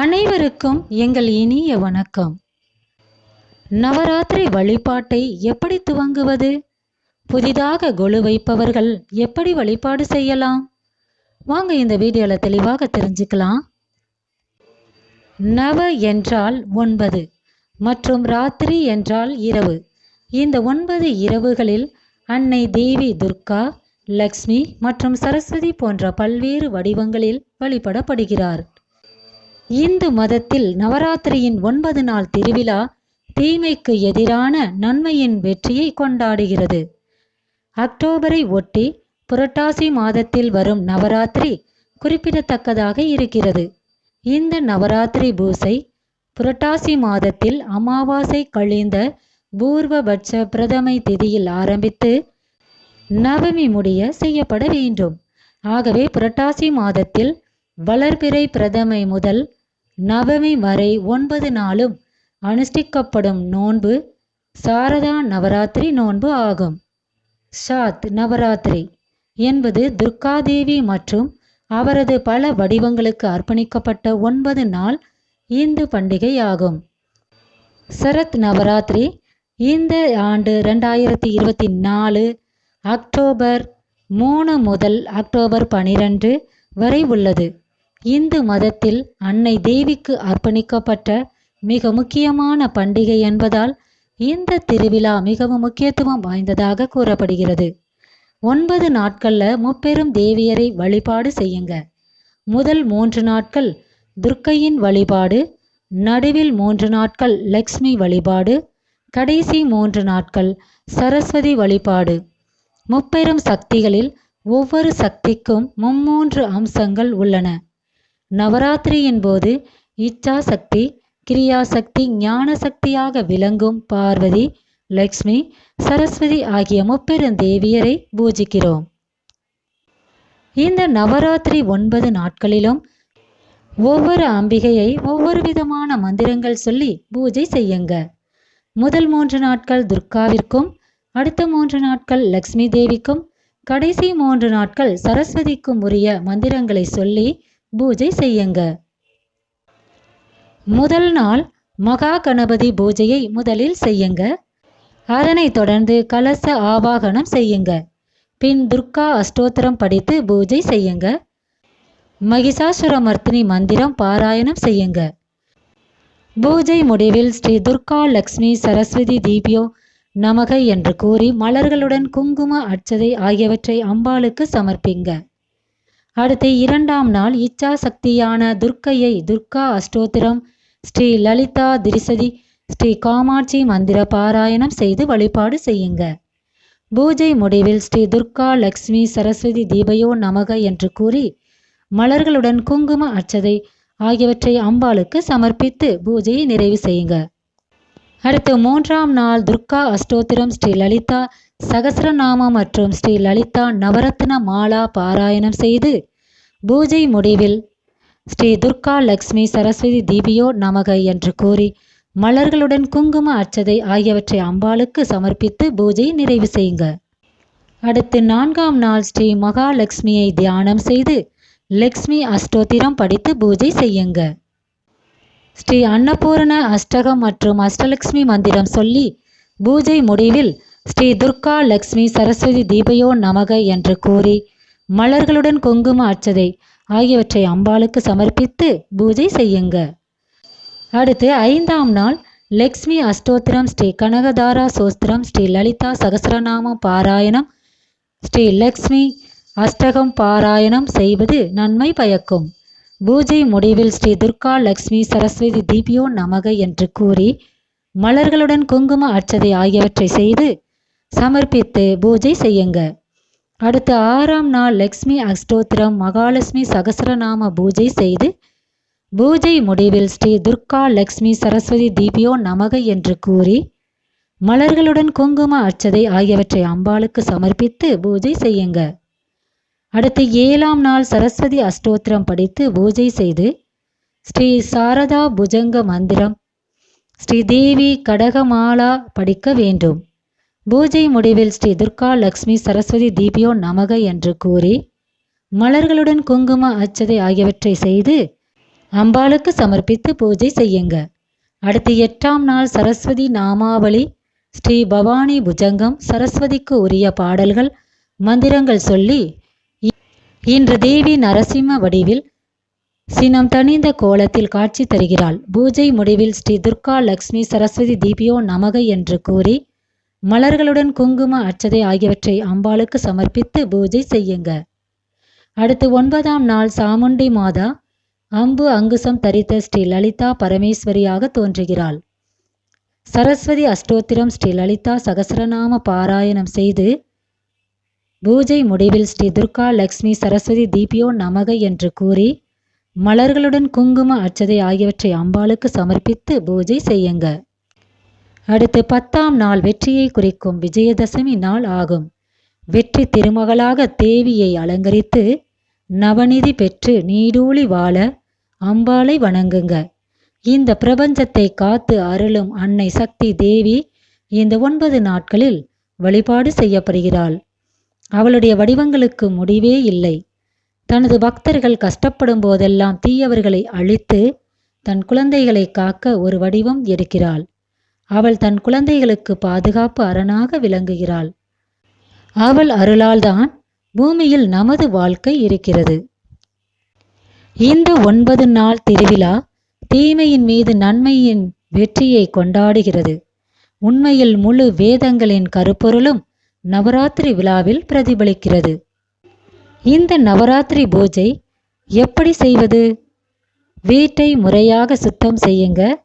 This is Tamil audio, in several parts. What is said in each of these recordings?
அனைவருக்கும் எங்கள் இனிய வணக்கம். நவராத்திரி வழிபாட்டை எப்படி துவங்குவது? புதிதாக கொலு வைப்பவர்கள் எப்படி வழிபாடு செய்யலாம்? வாங்க இந்த வீடியோவில் தெளிவாக தெரிஞ்சுக்கலாம். நவ என்றால் ஒன்பது மற்றும் ராத்திரி என்றால் இரவு. இந்த ஒன்பது இரவுகளில் அன்னை தேவி துர்கா லக்ஷ்மி மற்றும் சரஸ்வதி போன்ற பல்வேறு வடிவங்களில் வழிபடப்படுகிறார். இந்து மதத்தில் நவராத்திரியின் ஒன்பது நாள் திருவிழா தீமைக்கு எதிரான நன்மையின் வெற்றியை கொண்டாடுகிறது. அக்டோபரை ஒட்டி புரட்டாசி மாதத்தில் வரும் நவராத்திரி குறிப்பிடத்தக்கதாக இருக்கிறது. இந்த நவராத்திரி பூசை புரட்டாசி மாதத்தில் அமாவாசை கழிந்த பூர்வபட்ச பிரதமை திதியில் ஆரம்பித்து நவமி முடிய செய்யப்பட வேண்டும். ஆகவே புரட்டாசி மாதத்தில் வளர்பிறை பிரதமை முதல் நவமி வரை ஒன்பது நாளும் அனுஷ்டிக்கப்படும் நோன்பு சாரதா நவராத்திரி நோன்பு ஆகும். ஷாத் நவராத்திரி என்பது துர்காதேவி மற்றும் அவரது பல வடிவங்களுக்கு அர்ப்பணிக்கப்பட்ட ஒன்பது நாள் இந்து பண்டிகை ஆகும் சரத் நவராத்திரி இந்த ஆண்டு ரெண்டாயிரத்தி இருபத்தி நாலு அக்டோபர் மூணு முதல் அக்டோபர் பனிரெண்டு வரை உள்ளது. இந்து மதத்தில் அன்னை தேவிக்கு அர்ப்பணிக்கப்பட்ட மிக முக்கியமான பண்டிகை என்பதால் இந்த திருவிழா மிகவும் முக்கியத்துவம் வாய்ந்ததாக கூறப்படுகிறது. ஒன்பது நாட்கள்ல முப்பெரும் தேவியரை வழிபாடு செய்யுங்க. முதல் மூன்று நாட்கள் துர்க்கையின் வழிபாடு நடுவில் மூன்று நாட்கள் லக்ஷ்மி வழிபாடு கடைசி மூன்று நாட்கள் சரஸ்வதி வழிபாடு. முப்பெரும் சக்திகளில் ஒவ்வொரு சக்திக்கும் மும்மூன்று அம்சங்கள் உள்ளன. நவராத்திரியின் போது இச்சா சக்தி கிரியா சக்தி ஞான சக்தியாக விளங்கும் பார்வதி லக்ஷ்மி சரஸ்வதி ஆகிய முப்பெரும் தேவியரை பூஜிக்கிறோம். இந்த நவராத்திரி ஒன்பது நாட்களிலும் ஒவ்வொரு அம்பிகையை ஒவ்வொரு விதமான மந்திரங்கள் சொல்லி பூஜை செய்யுங்க. முதல் மூன்று நாட்கள் துர்காவிற்கும் அடுத்த மூன்று நாட்கள் லக்ஷ்மி தேவிக்கும் கடைசி மூன்று நாட்கள் சரஸ்வதிக்கும் உரிய மந்திரங்களை சொல்லி பூஜை செய்யுங்க. முதல் நாள் மகா கணபதி பூஜையை முதலில் செய்யுங்க. அதனைத் தொடர்ந்து கலச ஆவாகனம் செய்யுங்க. பின் துர்கா அஷ்டோத்திரம் படித்து பூஜை செய்யுங்க. மகிஷாசுரமர்த்தினி மந்திரம் பாராயணம் செய்யுங்க. பூஜை முடிவில் ஸ்ரீ துர்கா லக்ஷ்மி சரஸ்வதி தீபியோ நமக என்று கூறி மலர்களுடன் குங்கும அச்சதை ஆகியவற்றை அம்பாளுக்கு சமர்ப்பிங்க. அடுத்து இரண்டாம் நாள் இச்சா சக்தியான துர்க்கையை துர்கா அஷ்டோத்திரம் ஸ்ரீ லலிதா திரிசதி ஸ்ரீ காமாட்சி மந்திர பாராயணம் செய்து வழிபாடு செய்யுங்க. பூஜை முடிவில் ஸ்ரீ துர்கா லக்ஷ்மி சரஸ்வதி தீபயோ நமக என்று கூறி மலர்களுடன் குங்கும அச்சதை ஆகியவற்றை அம்பாளுக்கு சமர்ப்பித்து பூஜையை நிறைவு செய்யுங்க. அடுத்து மூன்றாம் நாள் துர்கா அஷ்டோத்திரம் ஸ்ரீ லலிதா சகசிரநாமம் மற்றும் ஸ்ரீ லலிதா நவரத்ன மாலா பாராயணம் செய்து பூஜை முடிவில் ஸ்ரீ துர்கா லக்ஷ்மி சரஸ்வதி தீபியோ நமக என்று கூறி மலர்களுடன் குங்கும அச்சதை ஆகியவற்றை அம்பாளுக்கு சமர்ப்பித்து பூஜை நிறைவு செய்யுங்க அடுத்து நான்காம் நாள் ஸ்ரீ மகாலட்சுமியை தியானம் செய்து லக்ஷ்மி அஷ்டோத்திரம் படித்து பூஜை செய்யுங்க. ஸ்ரீ அன்னபூரண அஷ்டகம் மற்றும் அஷ்டலக்ஷ்மி மந்திரம் சொல்லி பூஜை முடிவில் ஸ்ரீ துர்கா லக்ஷ்மி சரஸ்வதி தீபயோ நமக என்று கூறி மலர்களுடன் குங்கும அச்சதை ஆகியவற்றை அம்பாளுக்கு சமர்ப்பித்து பூஜை செய்யுங்க. அடுத்து ஐந்தாம் நாள் லக்ஷ்மி அஷ்டோத்திரம் ஸ்ரீ கனகதாரா சோஸ்திரம் ஸ்ரீ லலிதா சகசிரநாமம் பாராயணம். ஸ்ரீ லக்ஷ்மி அஷ்டகம் பாராயணம் செய்வது நன்மை பயக்கும். பூஜை முடிவில் ஸ்ரீ துர்கா லக்ஷ்மி சரஸ்வதி தீபியோ நமக என்று கூறி மலர்களுடன் குங்கும அச்சதை ஆகியவற்றை செய்து சமர்ப்பித்து பூஜை செய்யுங்க. அடுத்து ஆறாம் நாள் லக்ஷ்மி அஷ்டோத்திரம் மகாலட்சுமி சகசரநாம பூஜை செய்து பூஜை முடிவில் ஸ்ரீ துர்கா லக்ஷ்மி சரஸ்வதி தீபியோ நமக என்று கூறி மலர்களுடன் குங்கும அச்சதை ஆகியவற்றை அம்பாளுக்கு சமர்ப்பித்து பூஜை செய்யுங்க. அடுத்து ஏழாம் நாள் சரஸ்வதி அஷ்டோத்திரம் படித்து பூஜை செய்து ஸ்ரீ சாரதா புஜங்க மந்திரம் ஸ்ரீ தேவி கடகமாலா படிக்க வேண்டும். பூஜை முடிவில் ஸ்ரீ துர்கா லக்ஷ்மி சரஸ்வதி தீபியோ நமக என்று கூறி மலர்களுடன் குங்கும அச்சதை ஆகியவற்றை செய்து அம்பாளுக்கு சமர்ப்பித்து பூஜை செய்யுங்க. அடுத்து எட்டாம் நாள் சரஸ்வதி நாமாவளி ஸ்ரீ பவானி புஜங்கம் சரஸ்வதிக்கு உரிய பாடல்கள் மந்திரங்கள் சொல்லி இன்று தேவி நரசிம்ம வடிவில் சினம் தணிந்த கோலத்தில் காட்சி தருகிறாள். பூஜை முடிவில் ஸ்ரீ துர்கா லக்ஷ்மி சரஸ்வதி தீபியோ நமக என்று கூறி மலர்களுடன் குங்கும அச்சதை ஆகியவற்றை அம்பாளுக்கு சமர்ப்பித்து பூஜை செய்யுங்க. அடுத்து ஒன்பதாம் நாள் சாமுண்டி மாதா அம்பு அங்குசம் தரித்த ஸ்ரீ லலிதா பரமேஸ்வரியாக தோன்றுகிறாள். சரஸ்வதி அஷ்டோத்திரம் ஸ்ரீ லலிதா சகசரநாம பாராயணம் செய்து பூஜை முடிவில் ஸ்ரீ துர்கா லக்ஷ்மி சரஸ்வதி தீபியோ நமக என்று கூறி மலர்களுடன் குங்கும அச்சதை ஆகியவற்றை அம்பாளுக்கு சமர்ப்பித்து பூஜை செய்யுங்க. அடுத்து பத்தாம் நாள் வெற்றியை குறிக்கும் விஜயதசமி நாள் ஆகும். வெற்றி திருமகளாக தேவியை அலங்கரித்து நவநிதி பெற்று நீடூழி வாழ அம்பாளை வணங்குங்க. இந்த பிரபஞ்சத்தை காத்து அருளும் அன்னை சக்தி தேவி இந்த ஒன்பது நாட்களில் வழிபாடு செய்யப்படுகிறாள். அவளுடைய வடிவங்களுக்கு முடிவே இல்லை. தனது பக்தர்கள் கஷ்டப்படும் போதெல்லாம் தீயவர்களை அழித்து தன் குழந்தைகளை காக்க ஒரு வடிவம் எடுக்கிறாள். அவள் தன் குழந்தைகளுக்கு பாதுகாப்பு அரணாக விளங்குகிறாள். அவள் அருளால்தான் பூமியில் நமது வாழ்க்கை இருக்கிறது. இந்த ஒன்பது நாள் திருவிழா தீமையின் மீது நன்மையின் வெற்றியை கொண்டாடுகிறது. உண்மையில் முழு வேதங்களின் கருப்பொருளும் நவராத்திரி விழாவில் பிரதிபலிக்கிறது. இந்த நவராத்திரி பூஜை எப்படி செய்வது? வீட்டை முறையாக சுத்தம் செய்யுங்க.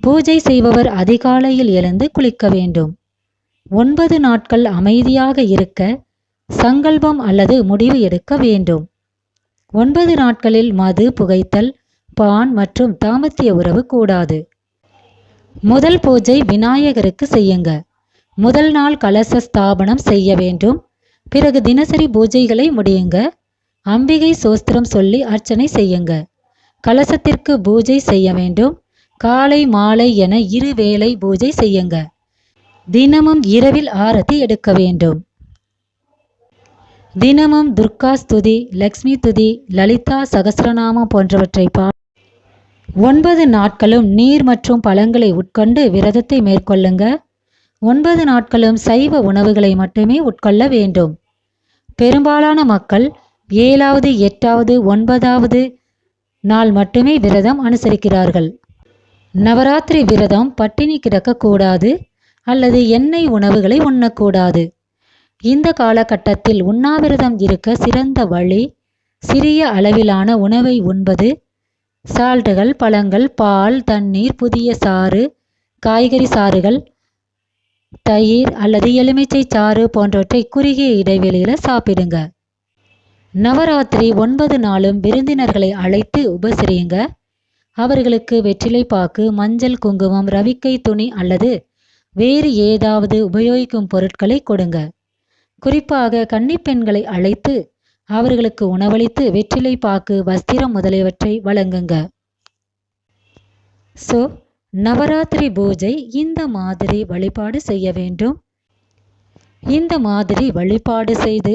பூஜை செய்பவர் அதிகாலையில் எழுந்து குளிக்க வேண்டும். ஒன்பது நாட்கள் அமைதியாக இருக்க சங்கல்பம் அல்லது முடிவு எடுக்க வேண்டும். ஒன்பது நாட்களில் மது புகைத்தல் பான் மற்றும் தாமத்திய உறவு கூடாது. முதல் பூஜை விநாயகருக்கு செய்யுங்க. முதல் நாள் கலச ஸ்தாபனம் செய்ய வேண்டும். பிறகு தினசரி பூஜைகளை முடியுங்க. அம்பிகை சோஸ்திரம் சொல்லி அர்ச்சனை செய்யுங்க. கலசத்திற்கு பூஜை செய்ய வேண்டும். காலை மாலை என இரு வேளை பூஜை செய்யுங்க. தினமும் இரவில் ஆரத்தி எடுக்க வேண்டும். தினமும் துர்கா ஸ்துதி லக்ஷ்மி துதி லலிதா சகசிரநாமம் போன்றவற்றை பா ஒன்பது நாட்களும் நீர் மற்றும் பழங்களை உட்கொண்டு விரதத்தை மேற்கொள்ளுங்க. ஒன்பது நாட்களும் சைவ உணவுகளை மட்டுமே உட்கொள்ள வேண்டும். பெரும்பாலான மக்கள் ஏழாவது எட்டாவது ஒன்பதாவது நாள் மட்டுமே விரதம் அனுசரிக்கிறார்கள். நவராத்திரி விரதம் பட்டினி கிடக்கக்கூடாது அல்லது எண்ணெய் உணவுகளை உண்ணக்கூடாது. இந்த காலகட்டத்தில் உண்ணாவிரதம் இருக்க சிறந்த வழி சிறிய அளவிலான உணவை உண்பது சால்ட்டுகள் பழங்கள் பால் தண்ணீர் புதிய சாறு காய்கறி சாறுகள் தயிர் அல்லது எலுமிச்சை சாறு போன்றவற்றை குறுகிய இடைவெளியில் சாப்பிடுங்க. நவராத்திரி ஒன்பது நாளும் விருந்தினர்களை அழைத்து உபசரியுங்க. அவர்களுக்கு வெற்றிலை பாக்கு மஞ்சள் குங்குமம் ரவிக்கை துணி அல்லது வேறு ஏதாவது உபயோகிக்கும் பொருட்களை கொடுங்க. குறிப்பாக கன்னிப்பெண்களை அழைத்து அவர்களுக்கு உணவளித்து வெற்றிலை பாக்கு வஸ்திரம் முதலியவற்றை வழங்குங்க. ஸோ நவராத்திரி பூஜை இந்த மாதிரி வழிபாடு செய்ய வேண்டும். இந்த மாதிரி வழிபாடு செய்து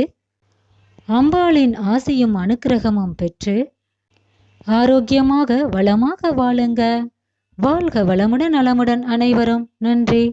அம்பாளின் ஆசியும் அனுக்கிரகமும் பெற்று ஆரோக்கியமாக வளமாக வாழுங்க. வாழ்க வளமுடன் நலமுடன் அனைவரும். நன்றி.